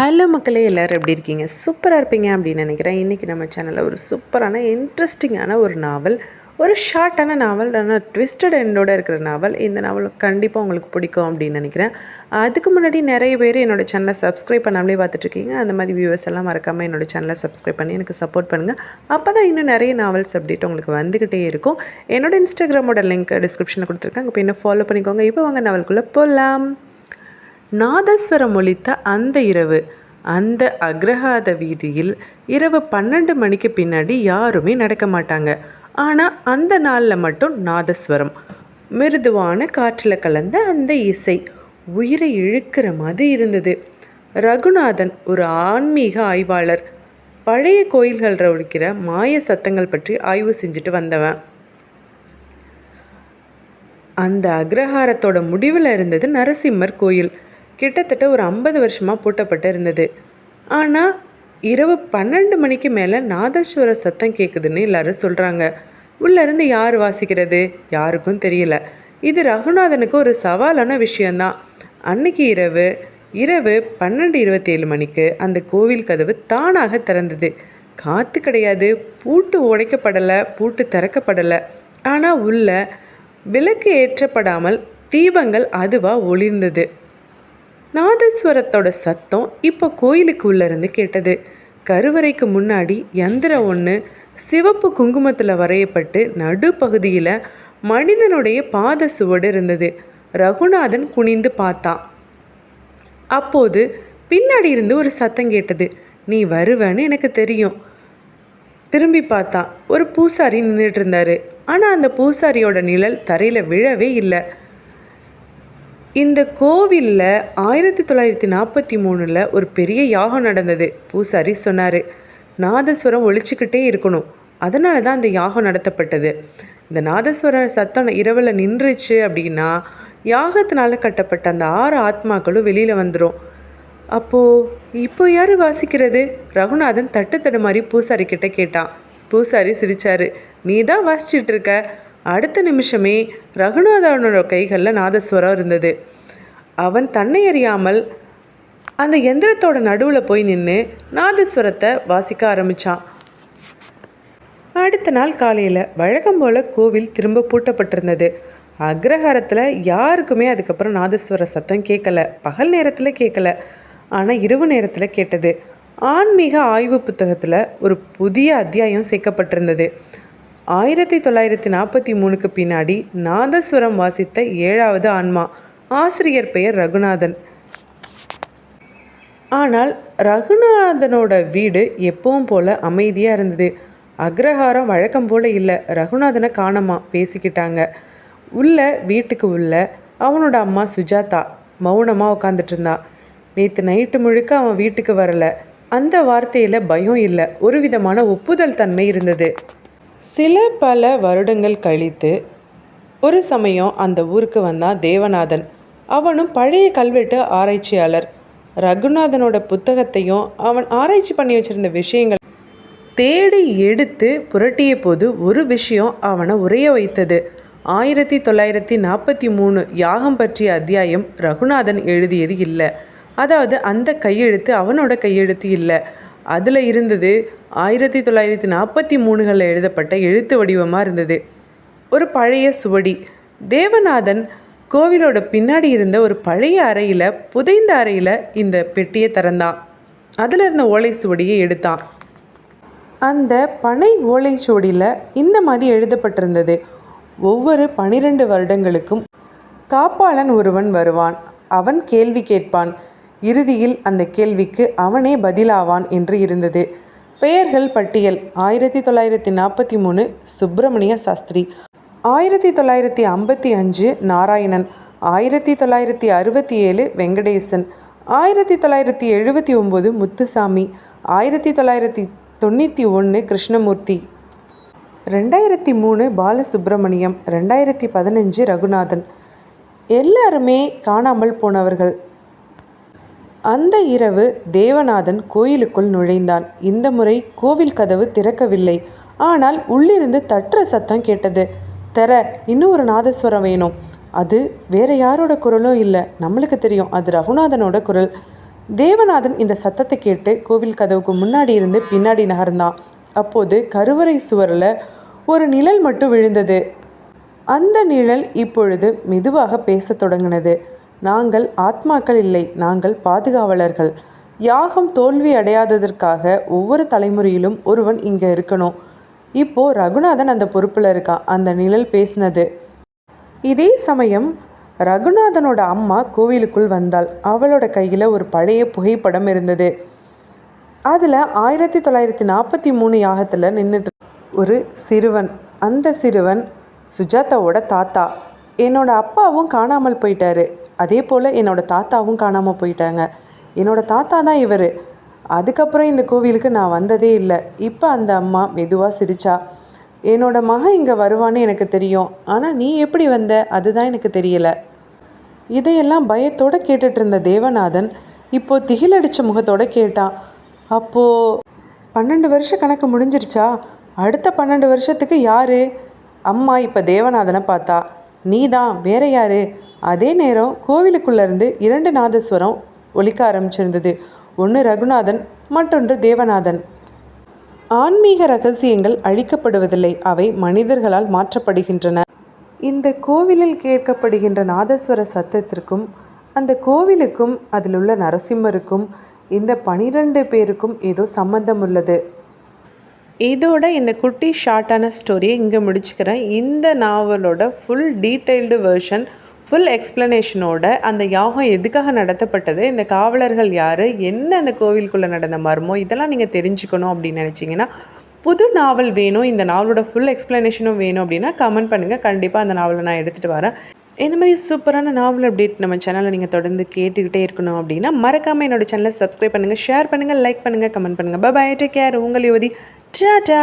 Hello மக்களே எல்லோரும் எப்படி இருக்கீங்க? சூப்பராக இருப்பீங்க அப்படின்னு நினைக்கிறேன். இன்றைக்கி நம்ம சேனலில் ஒரு சூப்பரான இன்ட்ரெஸ்டிங்கான ஒரு நாவல் ஒரு ஷார்ட்டான நாவல் ஆனால் ட்விஸ்டட் எண்டோட இருக்கிற நாவல் இந்த நாவல் கண்டிப்பாக உங்களுக்கு பிடிக்கும் அப்படின்னு நினைக்கிறேன். அதுக்கு முன்னாடி நிறைய பேர் என்னோட சேனலை சப்ஸ்கிரைப் பண்ணாமலே பார்த்துட்ருக்கீங்க. அந்த மாதிரி வியூவர்ஸ் எல்லாம் மறக்காமல் என்னோடய சேனலை சப்ஸ்கிரைப் பண்ணி எனக்கு சப்போர்ட் பண்ணுங்கள் அப்போ தான் இன்னும் நிறைய நாவல்ஸ் அப்டேட் உங்களுக்கு வந்துக்கிட்டே இருக்கும். என்னோட இன்ஸ்டாகிராமோட லிங்க் டிஸ்கிரிப்ஷனில் கொடுத்துருக்கேன். அங்கே போய் இன்னும் ஃபாலோ பண்ணிக்கோங்க. இப்போ வாங்க நாவல்குள்ளே போகலாம் நாதஸ்வரம் ஒழித்த அந்த இரவு அந்த அக்ரஹாத வீதியில் இரவு பன்னெண்டு மணிக்கு பின்னாடி யாருமே நடக்க மாட்டாங்க. ஆனால் அந்த நாளில் மட்டும் நாதஸ்வரம். மிருதுவான காற்றில் கலந்த அந்த இசை உயிரை இழுக்கிற மாதிரி இருந்தது. ரகுநாதன் ஒரு ஆன்மீக ஆய்வாளர். பழைய கோயில்களில் ஒழிக்கிற மாய சத்தங்கள் பற்றி ஆய்வு செஞ்சுட்டு வந்தவன். அந்த அக்ரஹாரத்தோட முடிவில் இருந்தது நரசிம்மர் கோயில். கிட்டத்தட்ட ஒரு ஐம்பது வருஷமாக பூட்டப்பட்டு இருந்தது ஆனால் இரவு பன்னெண்டு மணிக்கு மேலே நாதஸ்வர சத்தம் கேட்குதுன்னு எல்லாரும் சொல்கிறாங்க உள்ளேருந்து யார் வாசிக்கிறது? யாருக்கும் தெரியல. இது ரகுநாதனுக்கு ஒரு சவாலான விஷயந்தான் அன்னைக்கு இரவு இரவு பன்னெண்டு இருபத்தேழு மணிக்கு அந்த கோவில் கதவு தானாக திறந்தது. காற்று கிடையாது. பூட்டு உடைக்கப்படலை பூட்டு திறக்கப்படலை. ஆனால் உள்ள விளக்கு ஏற்றப்படாமல் தீபங்கள் அதுவாக ஒளிர்ந்தது. நாதஸ்வரத்தோட சத்தம் இப்போ கோயிலுக்கு உள்ளேருந்து கேட்டது. கருவறைக்கு முன்னாடி யந்திரம் ஒன்று சிவப்பு குங்குமத்தில் வரையப்பட்டு நடுப்பகுதியில் மனிதனுடைய பாத சுவடு இருந்தது. ரகுநாதன் குனிந்து பார்த்தான் அப்போது பின்னாடி இருந்து ஒரு சத்தம் கேட்டது. நீ வருவேன்னு எனக்கு தெரியும். திரும்பி பார்த்தான் ஒரு பூசாரி நின்றுட்டு இருந்தாரு. ஆனால் அந்த பூசாரியோட நிழல் தரையில் விழவே இல்லை. இந்த கோவிலில் ஆயிரத்தி தொள்ளாயிரத்தி நாற்பத்தி மூணில் ஒரு பெரிய யாகம் நடந்தது. பூசாரி சொன்னார் நாதஸ்வரம் ஒழிச்சுக்கிட்டே இருக்கணும். அதனால தான் அந்த யாகம் நடத்தப்பட்டது. இந்த நாதஸ்வர சத்தம் இரவில் நின்றுச்சு அப்படின்னா யாகத்தினால கட்டப்பட்ட அந்த ஆறு ஆத்மாக்களும் வெளியில் வந்துடும் அப்போது இப்போ யார் வாசிக்கிறது? ரகுநாதன் தட்டு தடுமாறி மாதிரி பூசாரி கிட்ட கேட்டான். பூசாரி சிரிச்சாரு நீ தான் வாசிச்சிட்ருக்க அடுத்த நிமிஷமே ரகுநாதனோட கைகளில் நாதஸ்வரம் இருந்தது. அவன் தன்னை அறியாமல் அந்த எந்திரத்தோட நடுவில் போய் நின்று நாதஸ்வரத்தை வாசிக்க ஆரம்பித்தான் அடுத்த நாள் காலையில் வழக்கம் போல் கோவில் திரும்ப பூட்டப்பட்டிருந்தது. அக்ரஹாரத்தில் யாருக்குமே அதுக்கப்புறம் நாதஸ்வர சத்தம் கேட்கல. பகல் நேரத்தில் கேட்கல. ஆனால் இரவு நேரத்தில் கேட்டது. ஆன்மீக ஆய்வு புத்தகத்தில் ஒரு புதிய அத்தியாயம் சேர்க்கப்பட்டிருந்தது. ஆயிரத்தி தொள்ளாயிரத்தி நாற்பத்தி மூணுக்கு பின்னாடி நாதஸ்வரம் வாசித்த ஏழாவது ஆன்மா. ஆசிரியர் பெயர் ரகுநாதன். ஆனால் ரகுநாதனோட வீடு எப்பவும் போல் அமைதியாக இருந்தது. அக்ரஹாரம் வழக்கம் போல் இல்லை. ரகுநாதனை காணமா? பேசிக்கிட்டாங்க. உள்ள வீட்டுக்கு உள்ள அவனோட அம்மா சுஜாதா மௌனமாக உட்காந்துட்டு இருந்தா. நேற்று நைட்டு முழுக்க அவன் வீட்டுக்கு வரல. அந்த வார்த்தையில் பயம் இல்லை. ஒரு விதமான ஒப்புதல் தன்மை இருந்தது. சில பல வருடங்கள் கழித்து ஒரு சமயம் அந்த ஊருக்கு வந்தான் தேவநாதன். அவனும் பழைய கல்வெட்டு ஆராய்ச்சியாளர். ரகுநாதனோட புத்தகத்தையும் அவன் ஆராய்ச்சி பண்ணி வச்சிருந்த விஷயங்கள் தேடி எடுத்து புரட்டிய போது ஒரு விஷயம் அவனை உரைய வைத்தது. ஆயிரத்தி தொள்ளாயிரத்தி நாற்பத்தி மூணு யாகம் பற்றிய அத்தியாயம் ரகுநாதன் எழுதியது இல்லை. அதாவது அந்த கையெழுத்து அவனோட கையெழுத்து இல்லை. அதில் இருந்தது ஆயிரத்தி தொள்ளாயிரத்தி நாற்பத்தி மூணுகளில் எழுதப்பட்ட எழுத்து வடிவமாக இருந்தது. ஒரு பழைய சுவடி. தேவநாதன் கோவிலோட பின்னாடி இருந்த ஒரு பழைய அறையில் புதைந்த அறையில் இந்த பெட்டியை திறந்தான். அதில் இருந்த ஓலை சுவடியை எடுத்தான். அந்த பனை ஓலை சுவடியில் இந்த மாதிரி எழுதப்பட்டிருந்தது. ஒவ்வொரு பனிரெண்டு வருடங்களுக்கும் காப்பாளன் ஒருவன் வருவான். அவன் கேள்வி கேட்பான். இறுதியில் அந்த கேள்விக்கு அவனே பதிலாவான் என்று இருந்தது. பெயர்கள் பட்டியல். ஆயிரத்தி தொள்ளாயிரத்தி நாற்பத்தி மூணு சுப்பிரமணிய சாஸ்திரி. ஆயிரத்தி தொள்ளாயிரத்தி ஐம்பத்தி அஞ்சு நாராயணன். ஆயிரத்தி தொள்ளாயிரத்தி அறுபத்தி ஏழு வெங்கடேசன். ஆயிரத்தி தொள்ளாயிரத்தி எழுபத்தி ஒம்பது முத்துசாமி. ஆயிரத்தி தொள்ளாயிரத்தி தொண்ணூற்றி ஒன்று கிருஷ்ணமூர்த்தி. ரெண்டாயிரத்தி மூணு பாலசுப்ரமணியம். ரெண்டாயிரத்தி பதினஞ்சு ரகுநாதன். எல்லாருமே காணாமல் போனவர்கள். அந்த இரவு தேவநாதன் கோயிலுக்குள் நுழைந்தான். இந்த முறை கோவில் கதவு திறக்கவில்லை. ஆனால் உள்ளிருந்து தட்டுற சத்தம் கேட்டது. தர இன்னும் ஒரு நாதஸ்வரம் வேணும். அது வேற யாரோட குரலும் இல்லை. நம்மளுக்கு தெரியும் அது ரகுநாதனோட குரல். தேவநாதன் இந்த சத்தத்தை கேட்டு கோவில் கதவுக்கு முன்னாடி இருந்து பின்னாடி நகர்ந்தான். அப்போது கருவறை சுவரில் ஒரு நிழல் மட்டும் விழுந்தது. அந்த நிழல் இப்பொழுது மெதுவாக பேசத் தொடங்கினது. நாங்கள் ஆத்மாக்கள் இல்லை நாங்கள் பாதுகாவலர்கள். யாகம் தோல்வி அடையாததற்காக ஒவ்வொரு தலைமுறையிலும் ஒருவன் இங்கே இருக்கணும். இப்போ ரகுநாதன் அந்த பொறுப்பில் இருக்கான் அந்த நிழல் பேசினது. இதே சமயம் ரகுநாதனோட அம்மா கோவிலுக்குள் வந்தாள். அவளோட கையில் ஒரு பழைய புகைப்படம் இருந்தது. அதில் ஆயிரத்தி தொள்ளாயிரத்தி நாற்பத்தி மூணு யாகத்தில் நின்றுட்டு ஒரு சிறுவன். அந்த சிறுவன் சுஜாதாவோட தாத்தா. என்னோட அப்பாவும் காணாமல் போயிட்டாரு. அதே போல் என்னோடய தாத்தாவும் காணாமல் போயிட்டாங்க. என்னோடய தாத்தா தான் இவர். அதுக்கப்புறம் இந்த கோவிலுக்கு நான் வந்ததே இல்லை. இப்போ அந்த அம்மா மெதுவாக சிரிச்சா. என்னோடய மகன் இங்கே வருவான்னு எனக்கு தெரியும். ஆனால் நீ எப்படி வந்த? அதுதான் எனக்கு தெரியலை. இதையெல்லாம் பயத்தோடு கேட்டுட்டு இருந்த தேவநாதன் இப்போது திகிலடிச்ச முகத்தோடு கேட்டான். அப்போது பன்னெண்டு வருஷ கணக்கு முடிஞ்சிருச்சா? அடுத்த பன்னெண்டு வருஷத்துக்கு யார்? அம்மா இப்போ தேவநாதனை பார்த்தா. நீ தான் வேற யார்? அதே நேரம் கோவிலுக்குள்ளேருந்து இரண்டு நாதஸ்வரம் ஒலிக்க ஆரம்பிச்சிருந்தது. ஒன்று ரகுநாதன் மற்றொன்று தேவநாதன். ஆன்மீக ரகசியங்கள் அழிக்கப்படுவதில்லை. அவை மனிதர்களால் மாற்றப்படுகின்றன. இந்த கோவிலில் கேட்கப்படுகின்ற நாதஸ்வர சத்தத்திற்கும் அந்த கோவிலுக்கும் அதில் உள்ள நரசிம்மருக்கும் இந்த பனிரெண்டு பேருக்கும் ஏதோ சம்பந்தம் உள்ளது. இதோட இந்த குட்டி ஷார்ட்டான ஸ்டோரியை இங்கே முடிச்சுக்கிறேன். இந்த நாவலோட ஃபுல் டீட்டெயில்டு வெர்ஷன் ஃபுல் எக்ஸ்ப்ளனேஷனோட அந்த யாகம் எதுக்காக நடத்தப்பட்டது? இந்த காவலர்கள் யார்? என்ன அந்த கோவிலுக்குள்ளே நடந்த மர்மம்? இதெல்லாம் நீங்கள் தெரிஞ்சுக்கணும் அப்படின்னு நினச்சிங்கன்னா புது நாவல் வேணும் இந்த நாவலோட ஃபுல் எக்ஸ்ப்ளனேஷனும் வேணும் அப்படின்னா கமெண்ட் பண்ணுங்கள் கண்டிப்பாக அந்த நாவலை நான் எடுத்துகிட்டு வரேன். இந்த மாதிரி சூப்பரான நாவல் அப்டேட் நம்ம சேனலை நீங்கள் தொடர்ந்து கேட்டுக்கிட்டே இருக்கணும் அப்படின்னா மறக்காமல் என்னோட சேனலை சப்ஸ்கிரைப் பண்ணுங்கள் ஷேர் பண்ணுங்கள் லைக் பண்ணுங்கள் கமெண்ட் பண்ணுங்கள் பாய் டேக் கேர் உங்கள் யுவதி. டாடா!